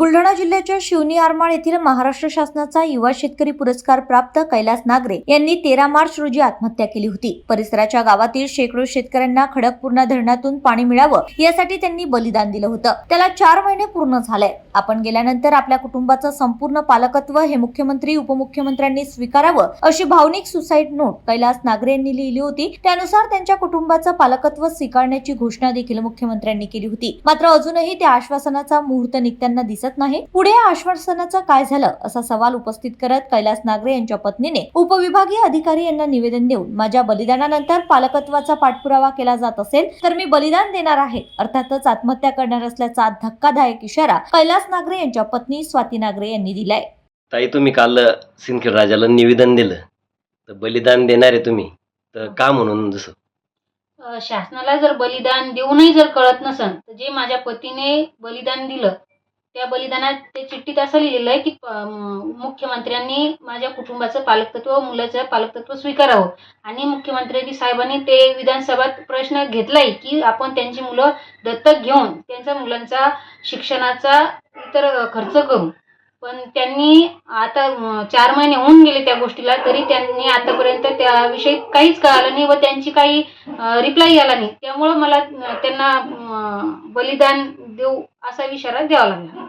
बुलढाणा जिल्ह्याच्या शिवनी आरमाळ येथील महाराष्ट्र शासनाचा युवा शेतकरी पुरस्कार प्राप्त कैलास नागरे यांनी तेरा मार्च रोजी आत्महत्या केली होती. परिसराच्या गावातील शेकडो शेतकऱ्यांना खडकपूर्णा धरणातून पाणी मिळावं यासाठी त्यांनी बलिदान दिलं होतं. त्याला चार महिने पूर्ण झाले. आपण गेल्यानंतर आपल्या कुटुंबाचं संपूर्ण पालकत्व हे मुख्यमंत्री उपमुख्यमंत्र्यांनी स्वीकारावं अशी भावनिक सुसाईड नोट कैलास नागरे यांनी लिहिली होती. त्यानुसार त्यांच्या कुटुंबाचं पालकत्व स्वीकारण्याची घोषणा देखील मुख्यमंत्र्यांनी केली होती. मात्र अजूनही त्या आश्वासनाचा मुहूर्त निघताना दिसत नाही. पुढे या आश्वासनाचं काय झालं असा सवाल उपस्थित करत कैलास नागरे यांच्या पत्नीने उपविभागीय अधिकारी यांना निवेदन देऊन माझ्या बलिदानानंतर पालकत्वाचा पाठपुरावा केला जात असेल तर मी बलिदान देणार आहे. अर्थातच आत्महत्या करणार असल्याचा धक्कादायक इशारा कैलास नागरे यांच्या पत्नी स्वाती नागरे यांनी दिलाय. ताई तुम्ही काल सिंदखेड राजाला निवेदन दिलं. तर बलिदान देणार आहे तुम्ही. तर का म्हणून जसं? अ, शासनाला जर बलिदान देऊनही जर कळत नसन तर जे माझ्या पतीने बलिदान दिलं त्या बलिदानात ते चिठ्ठीत असं लिहिलेलं आहे की प- म- मुख्यमंत्र्यांनी माझ्या कुटुंबाचं पालकत्व मुलाचं पालकत्व स्वीकारावं. आणि मुख्यमंत्र्यांनी साहेबांनी ते विधानसभेत प्रश्न घेतलाय की आपण त्यांची मुलं दत्तक घेऊन त्यांच्या मुलांचा शिक्षणाचा इतर खर्च करू पण त्यांनी आता चार महिने होऊन गेले त्या गोष्टीला तरी त्यांनी आतापर्यंत त्याविषयी काहीच कळालं नाही व त्यांची काही रिप्लाय आला नाही. त्यामुळं मला त्यांना बलिदान देऊ असा इशारा द्यावा लागला.